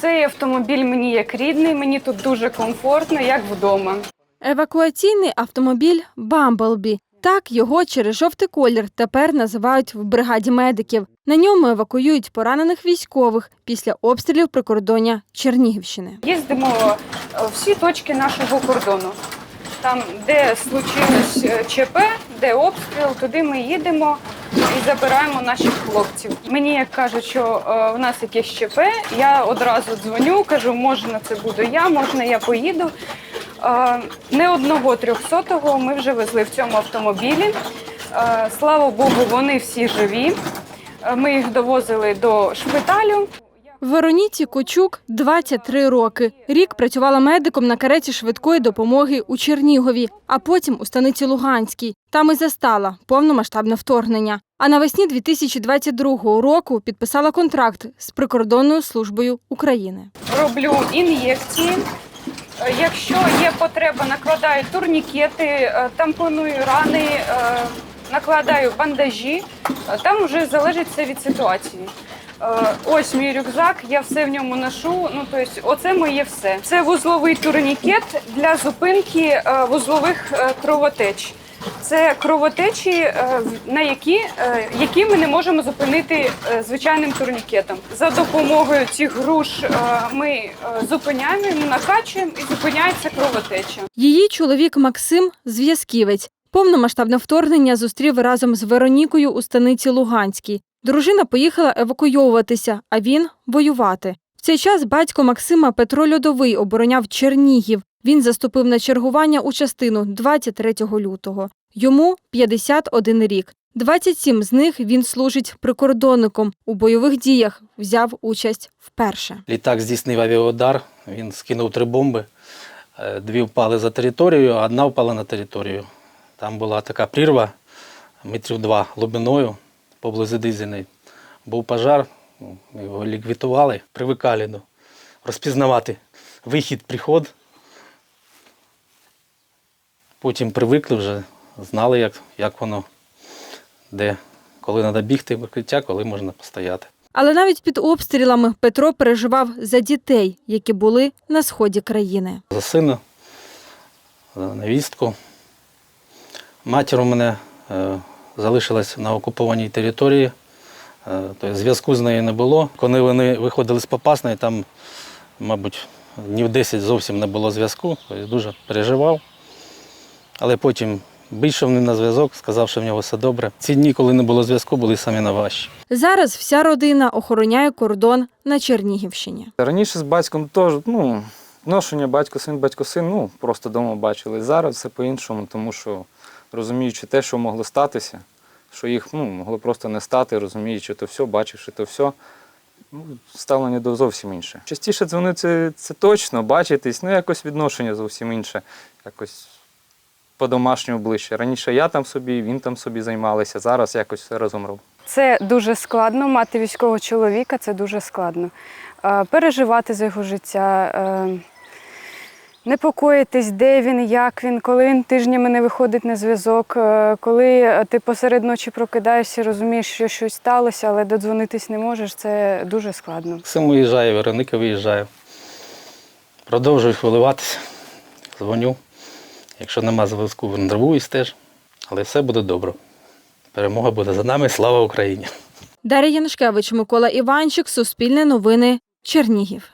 Цей автомобіль мені як рідний, мені тут дуже комфортно, як вдома. Евакуаційний автомобіль Бамблбі. Так його через жовтий колір тепер називають в бригаді медиків. На ньому евакуюють поранених військових після обстрілів прикордоння Чернігівщини. Їздимо е, всі точки нашого кордону. Там, де случилось е, ЧП, де обстріл, туди ми їдемо і забираємо наших хлопців. Мені як кажуть, що е, в нас якесь ЧП, я одразу дзвоню, кажу, можна це буду я, можна я поїду. Е, Не одного трьохсотого ми вже везли в цьому автомобілі. Е, Слава Богу, вони всі живі. Е, Ми їх довозили до шпиталю. Вероніці Кочук 23 роки. Рік працювала медиком на кареті швидкої допомоги у Чернігові, а потім у станиці Луганській. Там і застала повномасштабне вторгнення. А навесні 2022 року підписала контракт з прикордонною службою України. роблю ін'єкції. Якщо є потреба, накладаю турнікети, е, тампоную рани, е, накладаю бандажі. Е, Там вже залежить все від ситуації. Е, Ось мій рюкзак, я все в ньому ношу. Ну тобто, оце моє все. Це вузловий турнікет для зупинки е, вузлових е, кровотеч. Це кровотечі, на які, які ми не можемо зупинити звичайним турнікетом. За допомогою цих груш ми зупиняємо, накачуємо і зупиняється кровотеча. Її чоловік Максим зв'язківець. Повномасштабне вторгнення зустрів разом з Веронікою у станиці Луганській. Дружина поїхала евакуйовуватися, а він воювати. В цей час батько Максима Петро Льодовий обороняв Чернігів. Він заступив на чергування у частину 23 лютого. Йому 51 рік. 27 з них він служить прикордонником. У бойових діях взяв участь вперше. Літак здійснив авіаудар, він скинув три бомби. Е, Дві впали за територію, одна впала на територію. Там була така прірва метрів два глибиною поблизу Дизельної. Був пожар, ну, його ліквідували, привикали до розпізнавати вихід, приход. Потім привикли вже, знали, як, як воно, де, коли треба бігти в укриття, коли можна постояти. Але навіть під обстрілами Петро переживав за дітей, які були на сході країни. за сина, за невістку. Матір у мене е, залишилась на окупованій території, тобто зв'язку з нею не було. Коли вони виходили з Попасної, там, мабуть, днів 10 зовсім не було зв'язку, тобто дуже переживав. Але потім вийшов не на зв'язок, сказав, що в нього все добре. Ці дні, коли не було зв'язку, були самі найважчі. Зараз вся родина охороняє кордон на Чернігівщині. Раніше з батьком теж, ну, ношення батько-син, батько-син, ну, просто вдома бачили. Зараз все по-іншому, тому що розуміючи те, що могло статися, що їх ну, могло просто не стати, розуміючи то все, бачивши то все, ну, ставлення до зовсім інше. Частіше дзвонити це, це точно, бачитись, ну якось відношення зовсім інше, якось по-домашньому ближче. Раніше я там собі, він там собі займалися, зараз якось все разом робимо. Це дуже складно. Мати військового чоловіка це дуже складно. Переживати за його життя, е, непокоїтись, де він, як він, коли він тижнями не виходить на зв'язок, е, коли е, ти посеред ночі прокидаєшся, розумієш, що щось сталося, але додзвонитись не можеш. Це дуже складно. Максим виїжджає, Вероника виїжджає. Продовжую хвилюватися, дзвоню. Якщо нема зв'язку, нервуюсь теж. Але все буде добре. Перемога буде за нами. Слава Україні! Дар'я Янушкевич, Микола Іванчик, Суспільне новини, Чернігів.